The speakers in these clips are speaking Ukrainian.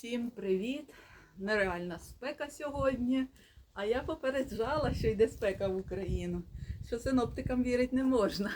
Всім привіт! Нереальна спека сьогодні. А я попереджала, що йде спека в Україну. Що синоптикам вірити не можна,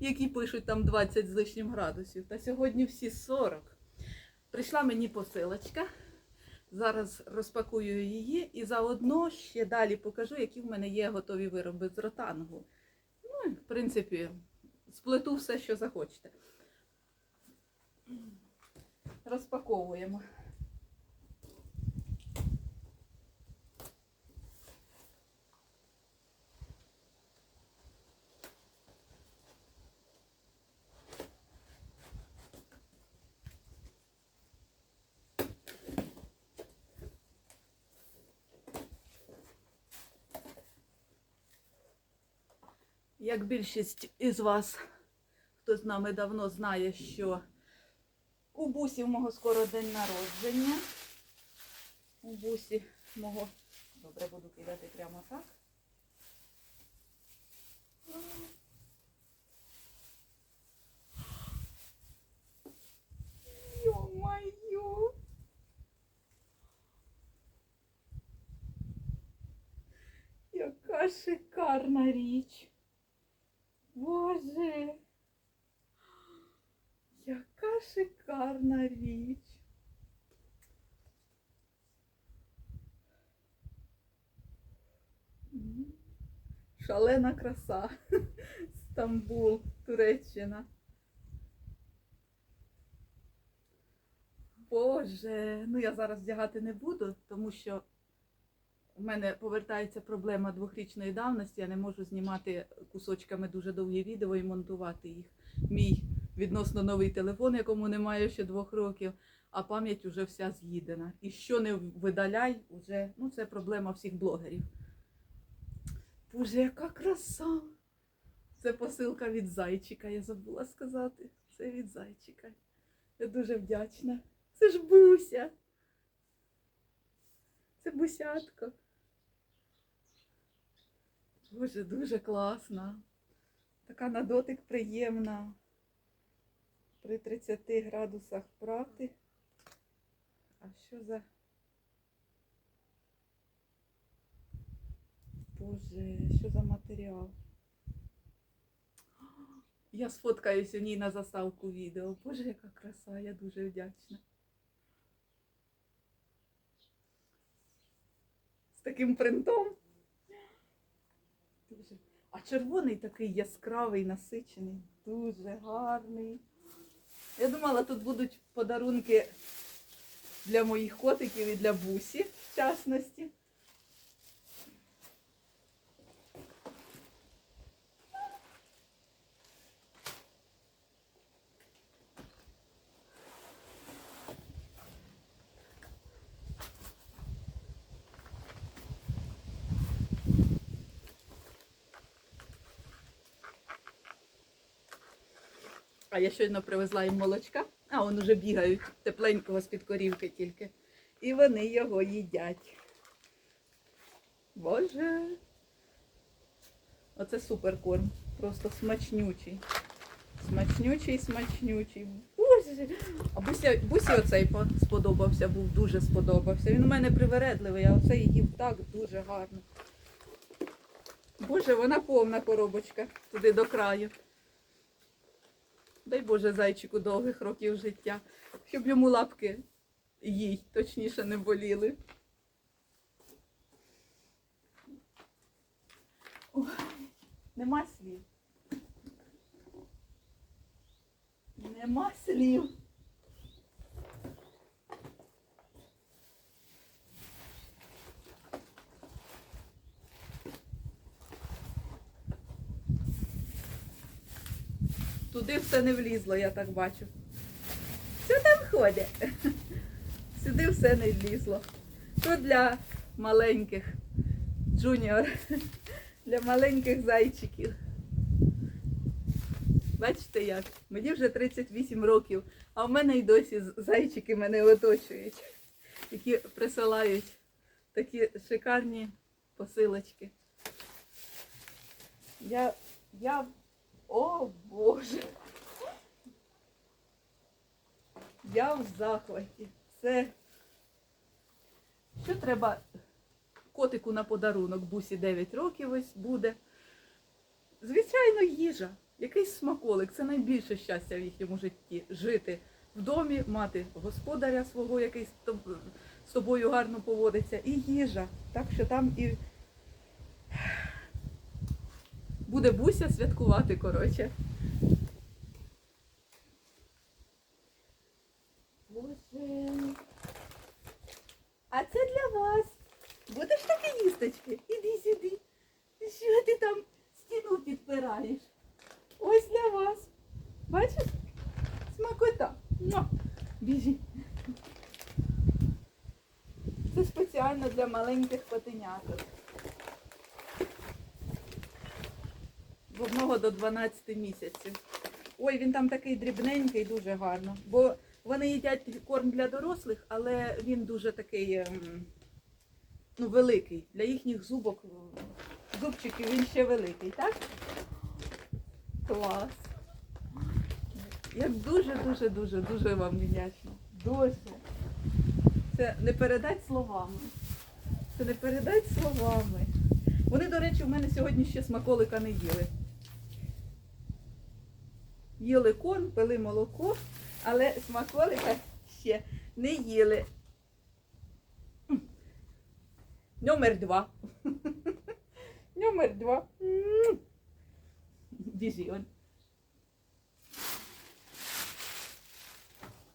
які пишуть там 20 з лишнім градусів. Та сьогодні всі 40. Прийшла мені посилочка. Зараз розпакую її і заодно ще далі покажу, які в мене є готові вироби з ротангу. Ну, в принципі, сплету все, що захочете. Розпаковуємо. Як більшість із вас, хто з нами давно знає, що у бусі в мого скоро день народження. У бусі мого. Добре, буду кидати прямо так. Йо-майо! Яка шикарна річ! Боже! Яка шикарна річ! Шалена краса. Стамбул, Туреччина. Боже, ну я зараз вдягати не буду, тому що у мене повертається проблема двохрічної давності. Я не можу знімати кусочками дуже довгі відео і монтувати їх. Мій відносно новий телефон, якому немає ще двох років, а пам'ять уже вся з'їдена. І що не видаляй, уже, ну це проблема всіх блогерів. Боже, яка краса! Це посилка від зайчика, я забула сказати. Це від зайчика. Я дуже вдячна. Це ж буся. Це бусятко. Боже, дуже класна. Така на дотик приємна. При 30 градусах правди. А що за. Боже, що за матеріал? Я сфоткаюсь у ній на заставку відео. Боже, яка краса, я дуже вдячна. З таким принтом. Дуже. А червоний такий яскравий, насичений, дуже гарний. Я думала, тут будуть подарунки для моїх котиків і для бусі, в частності. А я щойно привезла їм молочка, а вони вже бігають тепленького з-під корівки тільки. І вони його їдять. Боже. Оце супер корм. Просто смачнючий. Смачнючий, смачнючий. Боже. А бусі, бусі оцей сподобався, був дуже сподобався. Він у мене привередливий, а оцей їв так дуже гарно. Боже, вона повна коробочка туди до краю. Дай Боже зайчику довгих років життя, щоб йому лапки їй точніше не боліли. Ой, нема слів. Нема слів. Туди все не влізло, я так бачу. Що там ходить? Сюди все не влізло. То для маленьких джуніор, для маленьких зайчиків. Бачите як? Мені вже 38 років, а в мене й досі зайчики мене оточують, які присилають такі шикарні посилочки. Я, я о Боже. Я в захваті. Це Що треба котику на подарунок? Бусі 9 років ось буде. Звичайно, їжа. Якийсь смаколик. Це найбільше щастя в їхньому житті. Жити в домі, мати господаря свого, який з тоб- тобою гарно поводиться, і їжа. Так що там і буде Буся святкувати, коротше. А це для вас. Будеш таке їсточки? Іди сюди. Що ти там стіну підпираєш? Ось для вас. Бачиш? Смакота. Муа. Біжи. Це спеціально для маленьких котеняток. В одного до 12 місяців. Ой, він там такий дрібненький, дуже гарно. Бо вони їдять корм для дорослих, але він дуже такий ем, ну, великий. Для їхніх зубок, зубчиків він ще великий, так? Клас. Я дуже, дуже, дуже, дуже вам вдячна. Дуже. Це не передать словами. Це не передать словами. Вони, до речі, в мене сьогодні ще смаколика не їли. Їли корм, пили молоко, але смаколика ще не їли. Номер два. Номер два. М. Біжи он.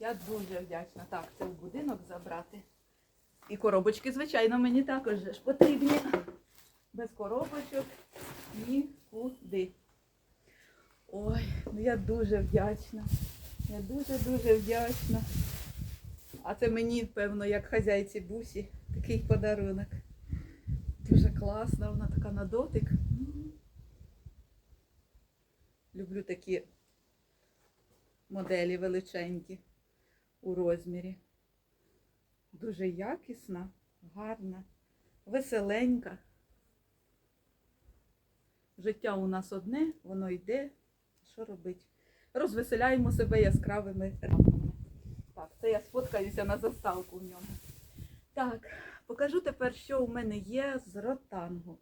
Я дуже вдячна. Так, це в будинок забрати. І коробочки, звичайно, мені також ж потрібні. Без коробочок нікуди. Ну я дуже вдячна. Я дуже-дуже вдячна. А це мені, певно, як хазяйці бусі, такий подарунок. Дуже класна, вона така на дотик. Люблю такі моделі величенькі у розмірі. Дуже якісна, гарна, веселенька. Життя у нас одне, воно йде. Що робить? Розвеселяємо себе яскравими рамами. Так, це я сфоткаюся на заставку в ньому. Так, покажу тепер, що у мене є з ротангу.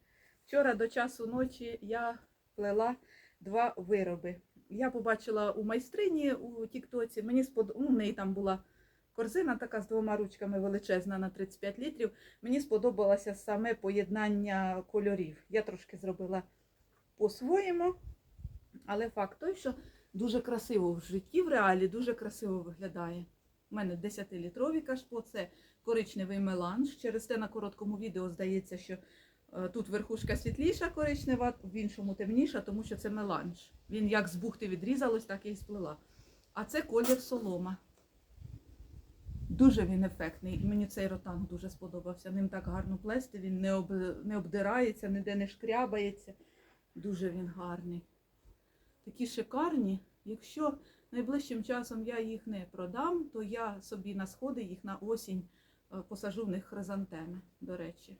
Вчора до часу ночі я плела два вироби. Я побачила у майстрині у Тіктоці, мені спод... ну, неї там була корзина така з двома ручками величезна на 35 літрів. Мені сподобалося саме поєднання кольорів. Я трошки зробила по-своєму, але факт той, що дуже красиво в житті, в реалі дуже красиво виглядає. У мене 10-літрові кашпо, це коричневий меланж. Через те на короткому відео здається, що е, тут верхушка світліша коричнева, в іншому темніша, тому що це меланж. Він як з бухти відрізалось, так і сплела. А це колір солома. Дуже він ефектний. Мені цей ротанг дуже сподобався. Ним так гарно плести, він не, об... не обдирається, ніде не шкрябається. Дуже він гарний. Такі шикарні. Якщо найближчим часом я їх не продам, то я собі на сходи їх на осінь е, посажу в них хризантеми, до речі.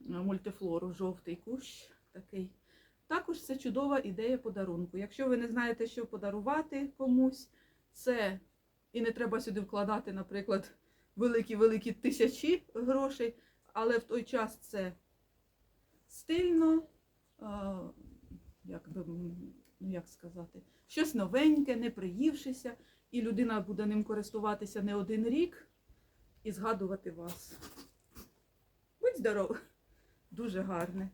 Е, Мультифлору, жовтий кущ такий. Також це чудова ідея подарунку. Якщо ви не знаєте, що подарувати комусь, це і не треба сюди вкладати, наприклад, великі-великі тисячі грошей, але в той час це стильно, е, як би, ну як сказати, щось новеньке, не приївшися, і людина буде ним користуватися не один рік і згадувати вас. Будь здоров! Дуже гарне.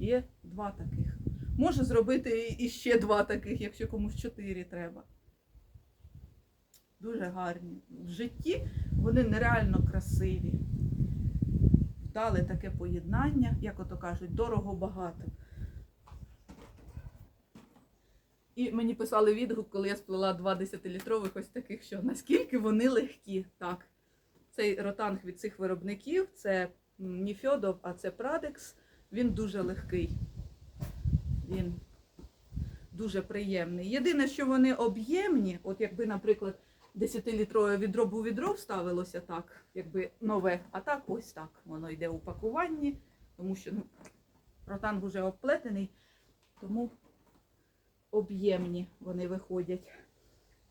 Є два таких. Можу зробити і ще два таких, якщо комусь чотири треба. Дуже гарні. В житті вони нереально красиві. Дали таке поєднання, як ото кажуть, дорого-багато. І мені писали відгук, коли я сплела два 10-літрових ось таких, що наскільки вони легкі. Так. Цей ротанг від цих виробників це не Фьодов, а це Прадекс. Він дуже легкий. Він дуже приємний. Єдине, що вони об'ємні, от якби, наприклад, 10-літрове відро бу відро вставилося так, якби нове, а так ось так. Воно йде у пакуванні, тому що ну, ротанг вже обплетений, тому об'ємні вони виходять.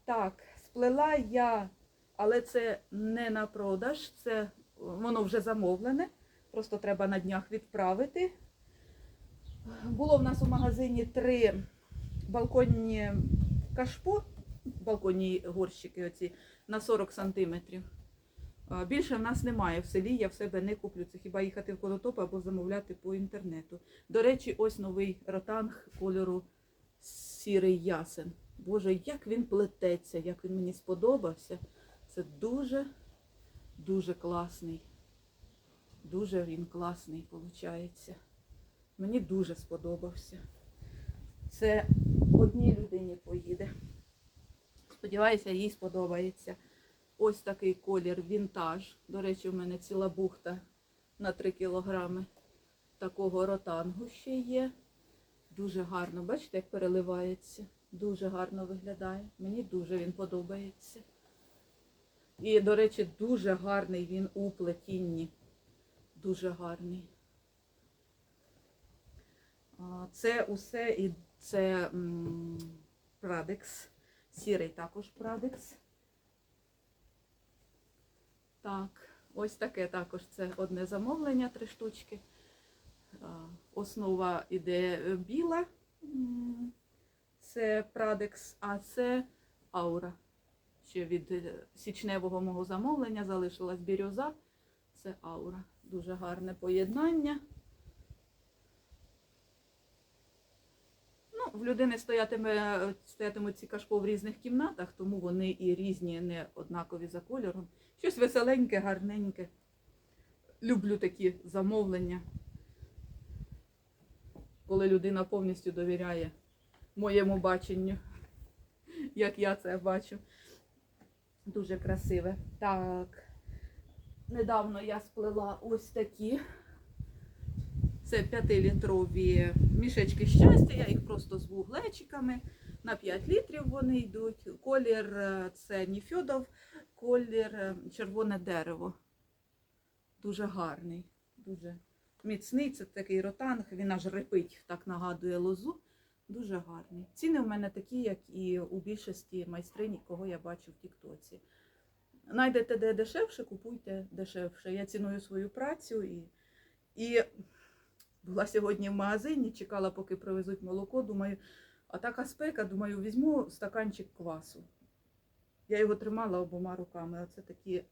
Так, сплела я але це не на продаж, це воно вже замовлене. Просто треба на днях відправити. Було в нас у магазині три балконні кашпо, балконні горщики оці на 40 сантиметрів. Більше в нас немає в селі, я в себе не куплю. Це хіба їхати в конотоп або замовляти по інтернету. До речі, ось новий ротанг кольору сірий ясен. Боже, як він плететься, як він мені сподобався. Це дуже, дуже класний. Дуже він класний, виходить. Мені дуже сподобався. Це одній людині поїде. Сподіваюся, їй сподобається. Ось такий колір вінтаж. До речі, у мене ціла бухта на 3 кілограми такого ротангу ще є. Дуже гарно, бачите, як переливається. Дуже гарно виглядає. Мені дуже він подобається. І, до речі, дуже гарний він у плетінні. Дуже гарний. Це усе і це Прадекс. Сірий також Прадекс. Так, ось таке також це одне замовлення, три штучки. Основа іде е, біла, це Прадекс, а це Аура. Ще від е, січневого мого замовлення залишилась бірюза. Це аура. Дуже гарне поєднання. Ну, в людини стоятиме, стоятимуть ці кашпо в різних кімнатах, тому вони і різні, не однакові за кольором. Щось веселеньке, гарненьке. Люблю такі замовлення, коли людина повністю довіряє моєму баченню, як я це бачу. Дуже красиве. Так. Недавно я сплела ось такі. Це 5-літрові мішечки щастя. Я їх просто зву глечиками. На 5 літрів вони йдуть. Колір е, це Ніфьодов, колір е, червоне дерево. Дуже гарний, дуже міцний. Це такий ротанг, він аж репить, так нагадує лозу. Дуже гарний. Ціни в мене такі, як і у більшості майстринь, кого я бачу в Тіктоці. Найдете де дешевше, купуйте дешевше. Я ціную свою працю і, і була сьогодні в магазині, чекала, поки привезуть молоко. Думаю, а така спека, думаю, візьму стаканчик квасу. Я його тримала обома руками. Оце такі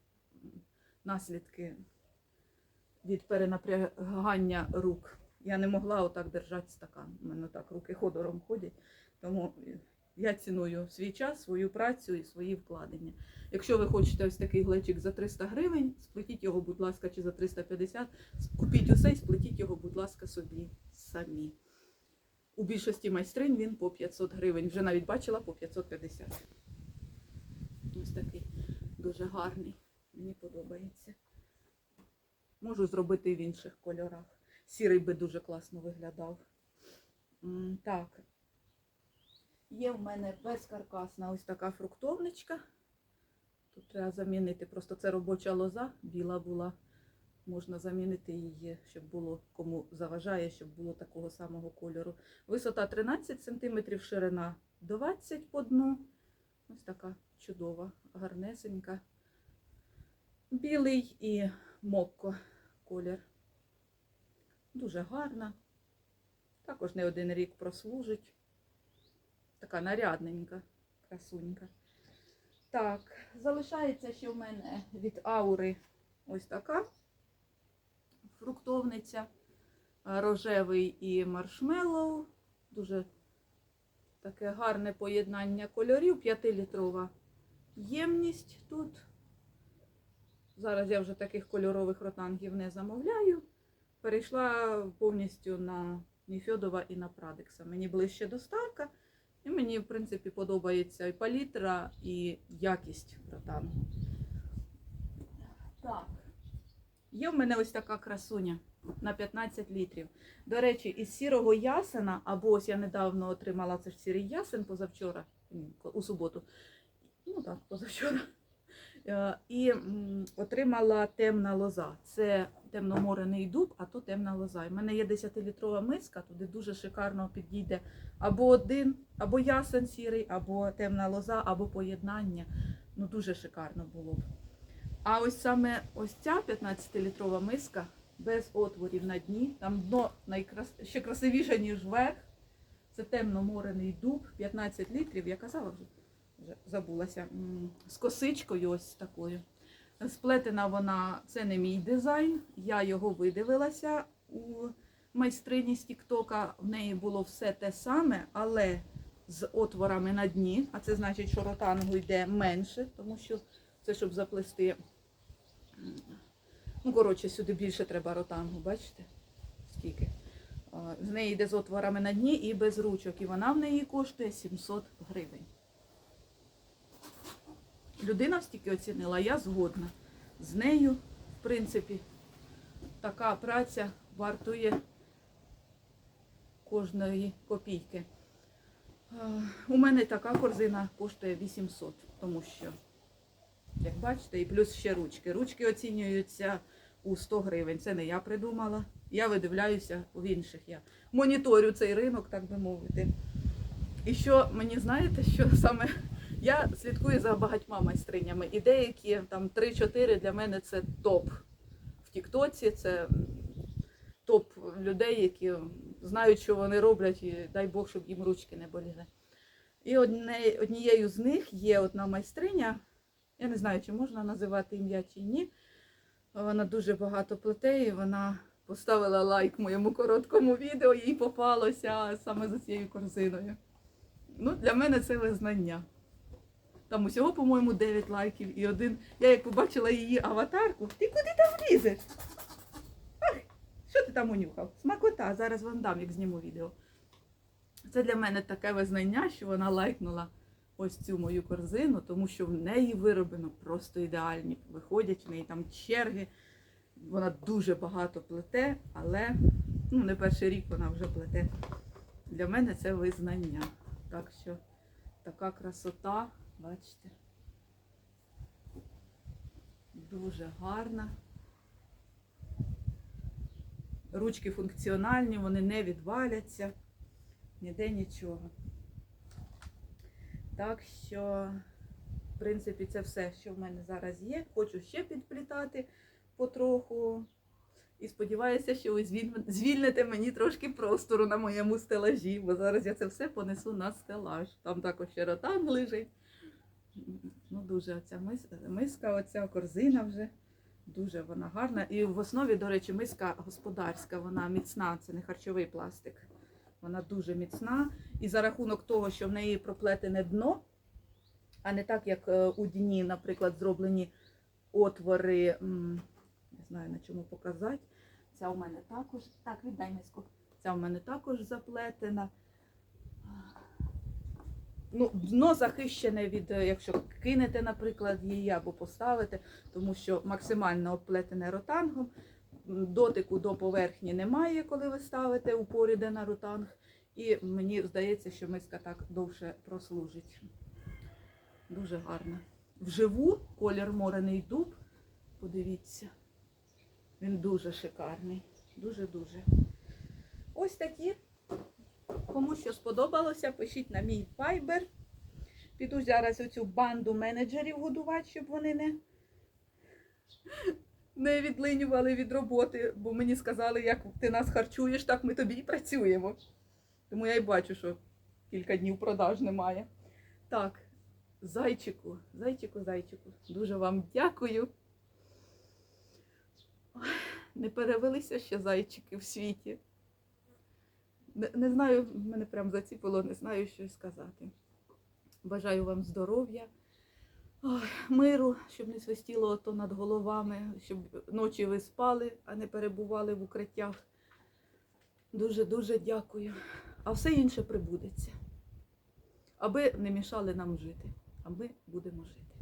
наслідки від перенапрягання рук. Я не могла отак держати стакан. У мене так руки ходором ходять. Тому я ціную свій час, свою працю і свої вкладення. Якщо ви хочете ось такий глечик за 300 гривень, сплетіть його, будь ласка, чи за 350, купіть усе і сплетіть його, будь ласка, собі самі. У більшості майстринь він по 500 гривень. Вже навіть бачила по 550. Ось такий дуже гарний. Мені подобається. Можу зробити в інших кольорах. Сірий би дуже класно виглядав. Так. Є в мене безкаркасна ось така фруктовничка. Тут треба замінити. Просто це робоча лоза, біла була. Можна замінити її, щоб було кому заважає, щоб було такого самого кольору. Висота 13 см, ширина 20 по дну. Ось така чудова, гарнесенька. Білий і мокко колір. Дуже гарна. Також не один рік прослужить. Така нарядненька, красунька. Так, залишається ще в мене від аури ось така фруктовниця, рожевий і маршмеллоу. Дуже таке гарне поєднання кольорів. 5-літрова ємність тут. Зараз я вже таких кольорових ротангів не замовляю. Перейшла повністю на Ніфьодова і на Прадекса. Мені ближче доставка. І мені, в принципі, подобається і палітра, і якість ротангу. Так. Є в мене ось така красуня на 15 літрів. До речі, із сірого ясена, або ось я недавно отримала це ж сірий ясен позавчора, у суботу. Ну так, позавчора. Е, І отримала темна лоза. Це темноморений дуб, а то темна лоза. У мене є 10-літрова миска, туди дуже шикарно підійде або один, або ясен сірий, або темна лоза, або поєднання. Ну, дуже шикарно було б. А ось саме ось ця 15-літрова миска без отворів на дні. Там дно найкрас... ще красивіше, ніж верх. Це темно-морений дуб, 15 літрів, я казала вже, забулася, з косичкою ось такою. Сплетена вона, це не мій дизайн, я його видивилася у майстрині з Тіктока. В неї було все те саме, але з отворами на дні. А це значить, що ротангу йде менше, тому що це щоб заплести. Ну, коротше, сюди більше треба ротангу, бачите? Скільки? З неї йде з отворами на дні і без ручок. І вона в неї коштує 700 гривень. Людина стільки оцінила, я згодна. З нею, в принципі, така праця вартує кожної копійки. У мене така корзина коштує 800, тому що, як бачите, і плюс ще ручки. Ручки оцінюються у 100 гривень. Це не я придумала. Я видивляюся в інших. Я моніторю цей ринок, так би мовити. І що мені знаєте, що саме я слідкую за багатьма майстринями. І деякі там 3-4 для мене це топ. В Тіктоці це топ людей, які знають, що вони роблять, і дай Бог, щоб їм ручки не боліли. І одне, однією з них є одна майстриня. Я не знаю, чи можна називати ім'я чи ні. Вона дуже багато плете, і вона поставила лайк моєму короткому відео, їй попалося саме за цією корзиною. Ну, для мене це визнання. Там усього, по-моєму, 9 лайків і один. Я як побачила її аватарку, ти куди там лізеш? Ах, що ти там унюхав? Смакота, зараз вам дам, як зніму відео. Це для мене таке визнання, що вона лайкнула ось цю мою корзину, тому що в неї вироблено просто ідеальні. Виходять в неї там черги. Вона дуже багато плете, але ну, не перший рік вона вже плете. Для мене це визнання. Так що така красота, бачите, дуже гарна. Ручки функціональні, вони не відваляться, ніде нічого. Так що, в принципі, це все, що в мене зараз є. Хочу ще підплітати потроху. І сподіваюся, що ви звільните мені трошки простору на моєму стелажі, бо зараз я це все понесу на стелаж. Там також ще ротанг лежить. Ну, дуже оця мис, миска, оця корзина вже. Дуже вона гарна. І в основі, до речі, миска господарська, вона міцна, це не харчовий пластик. Вона дуже міцна. І за рахунок того, що в неї проплетене дно, а не так, як е, у дні, наприклад, зроблені отвори. Не знаю на чому показати. Ця у мене також. Так, віддай миску. Ця у мене також заплетена. Ну, дно захищене від, е, якщо кинете, наприклад, її або поставите, тому що максимально обплетене ротангом. Дотику до поверхні немає, коли ви ставите упорі, де на ротанг. І мені здається, що миска так довше прослужить. Дуже гарна. Вживу колір морений дуб. Подивіться. Він дуже шикарний. Дуже-дуже. Ось такі. Кому що сподобалося, пишіть на мій Viber. Піду зараз оцю банду менеджерів годувати, щоб вони не, не відлинювали від роботи, бо мені сказали, як ти нас харчуєш, так ми тобі і працюємо. Тому я й бачу, що кілька днів продаж немає. Так, зайчику, зайчику, зайчику, дуже вам дякую. Не перевелися ще зайчики в світі. Не, не знаю, мене прям заціпило, не знаю, що сказати. Бажаю вам здоров'я, миру, щоб не свистіло ото над головами, щоб ночі ви спали, а не перебували в укриттях. Дуже-дуже дякую. А все інше прибудеться. Аби не мішали нам жити, а ми будемо жити.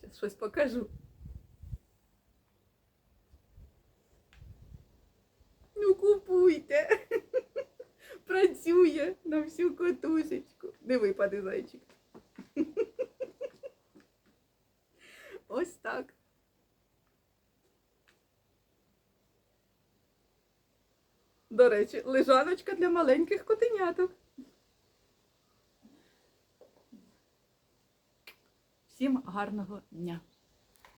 Зараз щось покажу. Ну, купуйте. Працює на всю котусечку. Не випаде зайчик. Ось так. До речі, лежаночка для маленьких котеняток. Всім гарного дня!